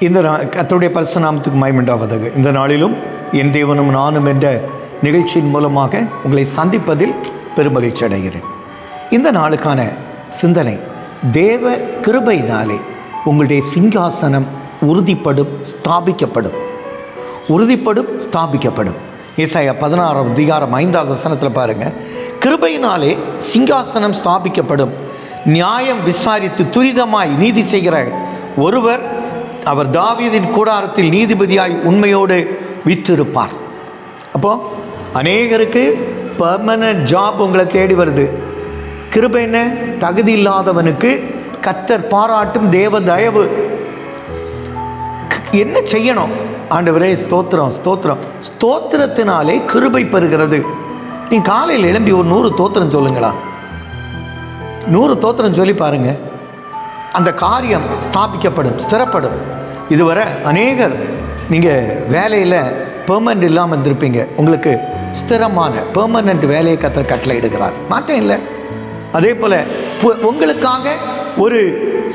இந்த நா- கர்த்தருடைய பரிசுநாமத்துக்கு மயமுண்டாவதாக இந்த நாளிலும் என் தேவனும் நானும் என்ற நிகழ்ச்சியின் மூலமாக உங்களை சந்திப்பதில் பெருமகிழ்ச்சி அடைகிறேன். இந்த நாளுக்கான சிந்தனை தேவ கிருபையினாலே உங்களுடைய சிங்காசனம் உறுதிப்படும் ஸ்தாபிக்கப்படும். உறுதிப்படும் ஸ்தாபிக்கப்படும். ஏசாயா பதினாறாம் அதிகாரம் ஐந்தாவது வசனத்தில் பாருங்கள் கிருபையினாலே சிங்காசனம் ஸ்தாபிக்கப்படும். நியாயம் விசாரித்து துரிதமாய் நீதி செய்கிற ஒருவர் அவர் தாவீதின் கூடாரத்தில் நீதிபதியாய் உண்மையோடு விற்றிருப்பார். அப்போ அநேகருக்கு பர்மனன்ட் ஜாப் உங்களை தேடி வருது. கிருபை என்ன? தகுதி இல்லாதவனுக்கு கத்தர் பாராட்டும் தேவ தயவு. என்ன செய்யணும்? ஆண்டவரே ஸ்தோத்திரம் ஸ்தோத்திரம். ஸ்தோத்திரத்தினாலே கிருபை பெறுகிறது. நீ காலையில் எழும்பி ஒரு நூறு தோத்திரம் சொல்லுங்களா? நூறு தோத்திரம் சொல்லி பாருங்கள் அந்த காரியம் ஸ்தாபிக்கப்படும் ஸ்திரப்படும் இதுவரை அநேகர் நீங்கள் வேலையில் பெர்மனண்ட் இல்லாமல் இருந்திருப்பீங்க. உங்களுக்கு ஸ்திரமான பெர்மனண்ட் வேலையை கத்த கட்டளை இடுகிறார். மாற்றம் இல்லை. அதே போல் உங்களுக்காக ஒரு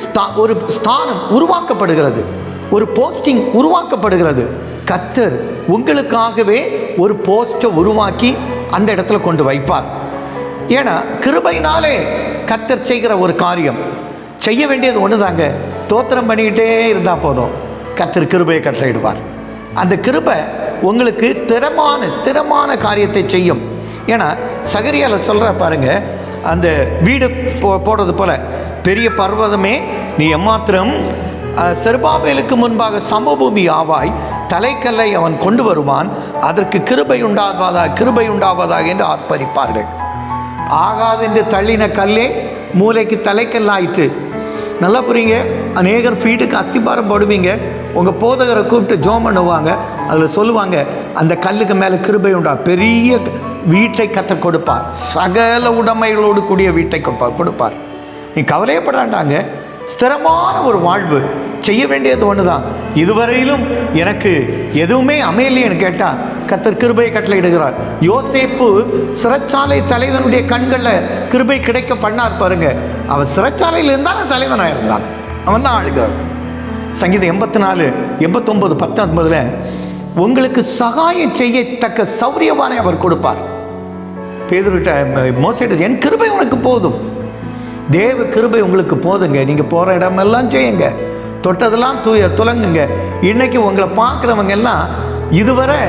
ஸ்தா ஒரு ஸ்தானம் உருவாக்கப்படுகிறது. ஒரு போஸ்டிங் உருவாக்கப்படுகிறது. கத்தர் உங்களுக்காகவே ஒரு போஸ்ட்டை உருவாக்கி அந்த இடத்துல கொண்டு வைப்பார். ஏன்னா கிருபையினாலே கத்தர் செய்கிற ஒரு காரியம். செய்ய வேண்டியது ஒன்று தாங்க தோத்திரம் பண்ணிக்கிட்டே இருந்தால் போதும். கத்திரு கிருபையை கட்டளையிடுவார். அந்த கிருபை உங்களுக்கு திறமான ஸ்திரமான காரியத்தை செய்யும். ஏன்னா சகரியால சொல்கிற பாருங்க அந்த வீடு போ போடுறது போல பெரிய பர்வதமே நீ எம்மாத்திரம் செருபாபேலுக்கு முன்பாக சமபூமி ஆவாய் தலைக்கல்லை அவன் கொண்டு வருவான் அதற்கு கிருபை உண்டாவதா கிருபை உண்டாவதாக என்று ஆர்ப்பரிப்பார்கள். ஆகாதென்று தள்ளின கல்லே மூளைக்கு தலைக்கல்லாயிற்று. நல்லா புரியுங்க? அநேகர் ஃபீட்டுக்கு அஸ்திபாரம் போடுவீங்க. உங்கள் போதகரை கூப்பிட்டு ஜோம் பண்ணுவாங்க. அதில் சொல்லுவாங்க அந்த கல்லுக்கு மேலே கிருபை உண்டா? பெரிய வீட்டை கத்த கொடுப்பார். சகல உடைமைகளோடு கூடிய வீட்டை கொடுப்பார் கொடுப்பார். நீ கவலையப்படாண்டாங்க. ஸ்திரமான ஒரு வாழ்வு. செய்ய வேண்டியது ஒன்று தான் இதுவரையிலும் எனக்கு எதுவுமே அமையலையேன்னு கேட்டால் கத்தர் கிருபையை கட்டளையிடுகிறார் யோசேப்பு சிறைச்சாலை தலைவனுடைய கண்களில் கிருபை கிடைக்க பண்ணார் பாருங்க. அவன் சிறைச்சாலையில் இருந்தால் தலைவனாக இருந்தான். அவன் தான் ஆளுகிறான். சங்கீதம் எண்பத்தி நாலு எண்பத்தொம்பது பத்தொன்பதுல உங்களுக்கு சகாயம் செய்யத்தக்க சௌரியவானை அவர் கொடுப்பார். பேதுருட்ட மோசிட்டு என் கிருபை உனக்கு போதும். தேவ கிருபை உங்களுக்கு போதுங்க. நீங்கள் போகிற இடமெல்லாம் செய்யுங்க. தொட்டதெல்லாம் தூய துலங்குங்க. இன்னைக்கு உங்களை பார்க்குறவங்க எல்லாம் இதுவரை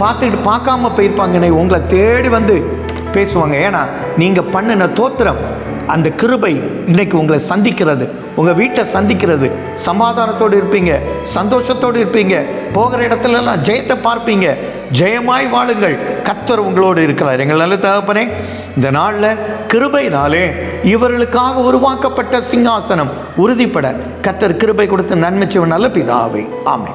பார்த்துட்டு பார்க்காம போயிருப்பாங்கண்ணே உங்களை தேடி வந்து பேசுவாங்க. ஏன்னா நீங்கள் பண்ணின தோத்திரம் அந்த கிருபை இன்னைக்கு உங்களை சந்திக்கிறது. உங்கள் வீட்டை சந்திக்கிறது. சமாதானத்தோடு இருப்பீங்க. சந்தோஷத்தோடு இருப்பீங்க. போகிற இடத்துல எல்லாம் ஜெயத்தை பார்ப்பீங்க. ஜெயமாய் வாழுங்கள். கத்தர் உங்களோடு இருக்கிறார். எங்கள் நல்ல தகப்பனே இந்த நாளில் கிருபைனாலே இவர்களுக்காக உருவாக்கப்பட்ட சிங்காசனம் உறுதிப்பட. கத்தர் கிருபை கொடுத்து நன்மை நல்ல பிதாவே. ஆமை